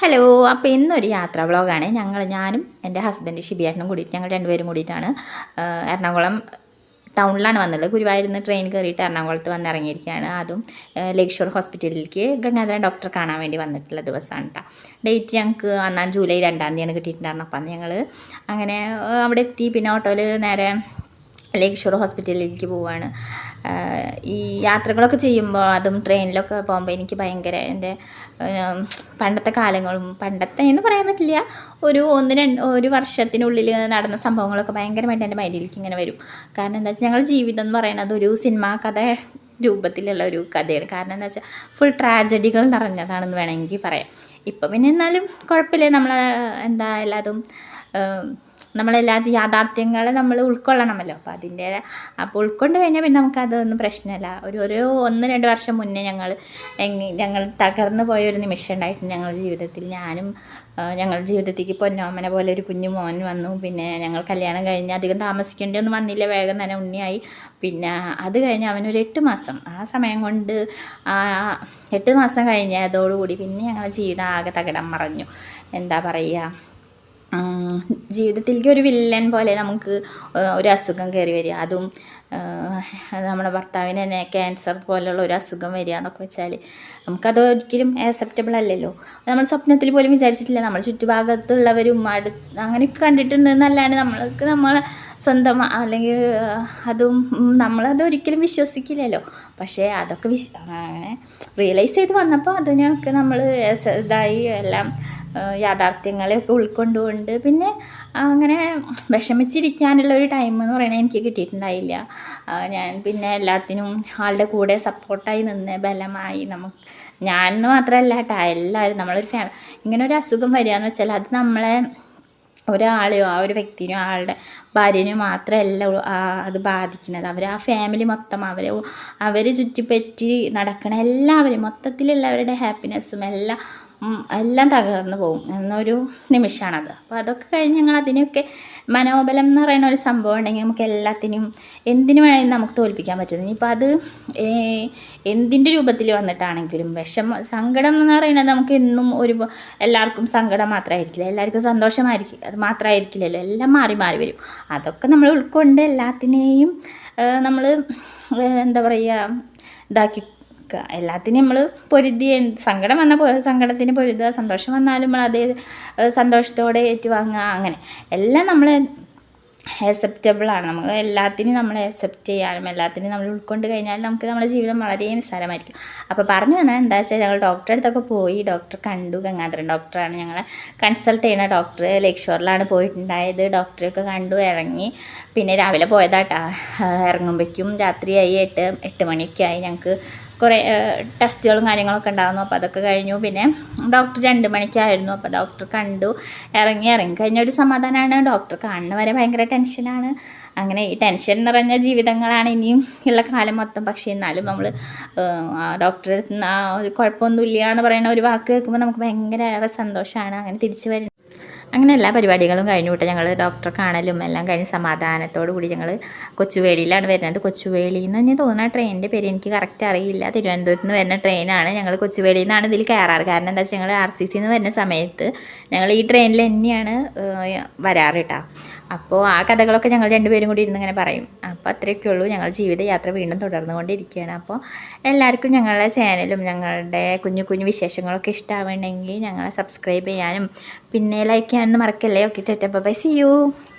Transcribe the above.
Hello അപ്പോൾ ഇന്നൊരു യാത്രാ വ്ളോഗാണ്. ഞങ്ങൾ ഞാനും എന്റെ ഹസ്ബൻഡ് ഷിബിയേട്ടനും കൂടിയിട്ട് ഞങ്ങൾ രണ്ടുപേരും കൂടിയിട്ടാണ് എറണാകുളം ടൗണിലാണ് വന്നത്. ഗുരുവായൂരിൽ നിന്ന് ട്രെയിൻ കയറിയിട്ട് എറണാകുളത്ത് വന്ന് ഇറങ്ങിയിരിക്കുകയാണ്. അതും ലേക്ഷോർ ലേക്ക് ഷോർ ഹോസ്പിറ്റലിലേക്ക് ഗംഗാധരൻ ഡോക്ടറെ കാണാൻ വേണ്ടി വന്നിട്ടുള്ള ദിവസമാണ് കേട്ടോ ഡേറ്റ് ഞങ്ങൾക്ക് അന്നാം ജൂലൈ രണ്ടാം തീയതിയാണ് കിട്ടിയിട്ടുണ്ടായിരുന്നു. അപ്പം അന്ന് ഞങ്ങൾ അങ്ങനെ അവിടെ എത്തി പിന്നെ ഓട്ടോയിൽ നേരെ ലേക്ക് ഷോർ ഹോസ്പിറ്റലിലേക്ക് പോവാണ്. ഈ യാത്രകളൊക്കെ ചെയ്യുമ്പോൾ അതും ട്രെയിനിലൊക്കെ പോകുമ്പോൾ എനിക്ക് ഭയങ്കര എന്റെ പണ്ടത്തെ കാലങ്ങളും പണ്ടത്തെ എന്ന് പറയാൻ പറ്റില്ല. ഒരു ഒന്ന് രണ്ട് ഒരു വർഷത്തിനുള്ളിൽ നടന്ന സംഭവങ്ങളൊക്കെ ഭയങ്കരമായിട്ട് എന്റെ മൈൻഡിലേക്ക് ഇങ്ങനെ വരും. കാരണം എന്താ വെച്ചാൽ ഞങ്ങളുടെ ജീവിതം എന്ന് പറയുന്നത് ഒരു സിനിമാ കഥ രൂപത്തിലുള്ള ഒരു കഥയാണ്. കാരണം എന്താ വെച്ചാൽ ഫുൾ ട്രാജഡികൾ നിറഞ്ഞതാണെന്ന് വേണമെങ്കിൽ പറയാം. ഇപ്പം പിന്നെ എന്നാലും കുഴപ്പമില്ല. നമ്മൾ എന്താ എല്ലാതും നമ്മളെല്ലാ യാഥാർത്ഥ്യങ്ങളെ നമ്മൾ ഉൾക്കൊള്ളണമല്ലോ. അപ്പോൾ അതിന്റെ അപ്പോൾ ഉൾക്കൊണ്ട് കഴിഞ്ഞാൽ പിന്നെ നമുക്കതൊന്നും പ്രശ്നമില്ല ഒരു ഒരു ഒന്ന് രണ്ട് വർഷം മുന്നേ ഞങ്ങൾ ഞങ്ങൾ തകർന്നു പോയ ഒരു നിമിഷം ഉണ്ടായിട്ടുണ്ട് ഞങ്ങളുടെ ജീവിതത്തിൽ. ഞാനും ഞങ്ങളുടെ ജീവിതത്തിലേക്ക് പൊന്നോമനെ പോലെ ഒരു കുഞ്ഞു മോൻ വന്നു. പിന്നെ ഞങ്ങൾ കല്യാണം കഴിഞ്ഞ് അധികം താമസിക്കേണ്ടി ഒന്നും വന്നില്ല. വേഗം തന്നെ ഉണ്ണിയായി. പിന്നെ അത് കഴിഞ്ഞ് അവനൊരു എട്ട് മാസം. ആ സമയം കൊണ്ട് ആ എട്ട് മാസം കഴിഞ്ഞതോടുകൂടി പിന്നെ ഞങ്ങളുടെ ജീവിതം ആകെ തകിടം മറഞ്ഞു. എന്താ പറയുക ജീവിതത്തിലേക്ക് ഒരു വില്ലൻ പോലെ നമുക്ക് ഒരു അസുഖം കയറി വരിക. അതും നമ്മുടെ ഭർത്താവിന് തന്നെ ക്യാൻസർ പോലെയുള്ള ഒരു അസുഖം വരിക എന്നൊക്കെ വെച്ചാൽ നമുക്കത് ഒരിക്കലും ആക്സെപ്റ്റബിൾ അല്ലല്ലോ. നമ്മൾ സ്വപ്നത്തിൽ പോലും വിചാരിച്ചിട്ടില്ല. നമ്മൾ ചുറ്റുഭാഗത്തുള്ളവരും അടു അങ്ങനെയൊക്കെ കണ്ടിട്ടുണ്ട് എന്നല്ലാണ്ട് നമ്മൾക്ക് നമ്മൾ സ്വന്തം അല്ലെങ്കിൽ അതും നമ്മളത് ഒരിക്കലും വിശ്വസിക്കില്ലല്ലോ. പക്ഷേ അതൊക്കെ വിശ് അങ്ങനെ റിയലൈസ് ചെയ്ത് വന്നപ്പോൾ അതിനൊക്കെ നമ്മൾ ഇതായി എല്ലാം യാഥാർത്ഥ്യങ്ങളെയൊക്കെ ഉൾക്കൊണ്ടുകൊണ്ട് പിന്നെ അങ്ങനെ വിഷമിച്ചിരിക്കാനുള്ള ഒരു ടൈം എന്ന് പറയുന്നത് എനിക്ക് കിട്ടിയിട്ടുണ്ടായില്ല. ഞാൻ പിന്നെ എല്ലാത്തിനും ആളുടെ കൂടെ സപ്പോർട്ടായി നിന്ന് ബലമായി നമുക്ക് ഞാൻ മാത്രമല്ല കേട്ടോ എല്ലാവരും നമ്മളൊരു ഫാ ഇങ്ങനെ ഒരു അസുഖം വരിക എന്ന് വെച്ചാൽ അത് നമ്മളെ ഒരാളെയോ ആ ഒരു വ്യക്തിനെയോ ആളുടെ ഭാര്യനെയോ മാത്രമല്ല അത് ബാധിക്കുന്നത്. അവർ ആ ഫാമിലി മൊത്തം അവരെ അവർ ചുറ്റിപ്പറ്റി നടക്കണ എല്ലാവരും മൊത്തത്തിലുള്ളവരുടെ ഹാപ്പിനെസ്സും എല്ലാം എല്ലാം തകർന്നു പോകും എന്നൊരു നിമിഷമാണത്. അപ്പോൾ അതൊക്കെ കഴിഞ്ഞ് ഞങ്ങൾ അതിനെയൊക്കെ മനോബലം എന്ന് പറയുന്ന ഒരു സംഭവം ഉണ്ടെങ്കിൽ നമുക്ക് എല്ലാത്തിനും എന്തിനു വേണമെങ്കിലും നമുക്ക് തോൽപ്പിക്കാൻ പറ്റും. ഇനിയിപ്പോൾ അത് എന്തിന്റെ രൂപത്തിൽ വന്നിട്ടാണെങ്കിലും വിഷമം സങ്കടം എന്ന് പറയുന്നത് നമുക്ക് എന്നും ഒരു എല്ലാവർക്കും സങ്കടം മാത്രമായിരിക്കില്ല. എല്ലാവർക്കും സന്തോഷമായിരിക്കും അത് മാത്രമായിരിക്കില്ലല്ലോ. എല്ലാം മാറി മാറി വരും. അതൊക്കെ നമ്മൾ ഉൾക്കൊണ്ട് എല്ലാത്തിനെയും നമ്മൾ എന്താ പറയുക ഇതാക്കി ക- എല്ലാത്തിനും നമ്മൾ പൊരുതി സങ്കടം വന്ന സങ്കടത്തിന് പൊരുതുക സന്തോഷം വന്നാലും നമ്മൾ അതേ സന്തോഷത്തോടെ ഏറ്റുവാങ്ങുക അങ്ങനെ. എല്ലാം നമ്മൾ ആണ്. നമ്മൾ എല്ലാത്തിനും നമ്മൾ അക്സെപ്റ്റ് ചെയ്യാനും എല്ലാത്തിനും നമ്മൾ ഉൾക്കൊണ്ട് കഴിഞ്ഞാൽ നമുക്ക് നമ്മുടെ ജീവിതം വളരെ നിസ്സാരമായിരിക്കും. അപ്പോൾ പറഞ്ഞു വന്നാൽ എന്താ വെച്ചാൽ ഞങ്ങൾ ഡോക്ടറെ അടുത്തൊക്കെ പോയി ഡോക്ടർ കണ്ടു ഗംഗാധരൻ ഡോക്ടറാണ് ഞങ്ങളെ കൺസൾട്ട് ചെയ്യുന്ന ഡോക്ടർ ലക്ഷോറിലാണ് ഷോറിലാണ് പോയിട്ടുണ്ടായത് ഡോക്ടറെയൊക്കെ കണ്ടു ഇറങ്ങി. പിന്നെ രാവിലെ പോയതാട്ടാ. ഇറങ്ങുമ്പോഴേക്കും രാത്രിയായി എട്ട് എട്ട് മണിയൊക്കെ ആയി ഞങ്ങൾക്ക് കുറേ ടെസ്റ്റുകളും കാര്യങ്ങളൊക്കെ ഉണ്ടായിരുന്നു. അപ്പോൾ അതൊക്കെ കഴിഞ്ഞു. പിന്നെ ഡോക്ടർ രണ്ട് മണിക്കായിരുന്നു. അപ്പോൾ ഡോക്ടർ കണ്ടു. ഇറങ്ങി ഇറങ്ങി കഴിഞ്ഞ ഒരു സമാധാനമാണ് ഡോക്ടർ കാണുന്ന വരെ ഭയങ്കര ടെൻഷനാണ് അങ്ങനെ ഈ ടെൻഷൻ നിറഞ്ഞ ജീവിതങ്ങളാണ് ഇനിയും ഉള്ള കാലം മൊത്തം. പക്ഷേ എന്നാലും നമ്മൾ ഡോക്ടറെ അടുത്ത് ഒരു കുഴപ്പമൊന്നുമില്ല എന്ന് പറയുന്ന ഒരു വാക്ക് കേൾക്കുമ്പോൾ നമുക്ക് ഭയങ്കര സന്തോഷമാണ്. അങ്ങനെ തിരിച്ചു വരും അങ്ങനെ എല്ലാ പരിപാടികളും കഴിഞ്ഞു വിട്ട്. ഞങ്ങൾ ഡോക്ടറെ കാണലും എല്ലാം കഴിഞ്ഞ് സമാധാനത്തോടു കൂടി ഞങ്ങൾ കൊച്ചുവേളിയിലാണ് വരുന്നത്. കൊച്ചുവേളിയിൽ ഞാൻ തോന്നുന്ന ട്രെയിനിന്റെ പേര് എനിക്ക് കറക്റ്റ് അറിയില്ല. തിരുവനന്തപുരത്ത് നിന്ന് വരുന്ന ട്രെയിനാണ് ഞങ്ങൾ കൊച്ചുവേളിയിൽ നിന്നാണ് ഇതിൽ കയറാറ്. കാരണം എന്താ വെച്ചാൽ ഞങ്ങൾ ആർ സി സിന്ന് വരുന്ന സമയത്ത് ഞങ്ങൾ ഈ ട്രെയിനിൽ തന്നെയാണ് വരാറ് കേട്ടോ. അപ്പോൾ ആ കഥകളൊക്കെ ഞങ്ങൾ രണ്ടുപേരും കൂടി ഇരുന്ന് ഇങ്ങനെ പറയും. അപ്പോൾ അത്രയൊക്കെ ഉള്ളൂ. ഞങ്ങൾ ജീവിതയാത്ര വീണ്ടും തുടർന്നുകൊണ്ടിരിക്കുകയാണ്. അപ്പോൾ എല്ലാവർക്കും ഞങ്ങളുടെ ചാനലും ഞങ്ങളുടെ കുഞ്ഞു കുഞ്ഞു വിശേഷങ്ങളൊക്കെ ഇഷ്ടമാവുന്നുണ്ടെങ്കിൽ ഞങ്ങളെ സബ്സ്ക്രൈബ് ചെയ്യാനും പിന്നെ ലൈക്ക് ചെയ്യാനൊന്നും മറക്കല്ലേ? ഓക്കെ ചേട്ടാ ബൈ സി യു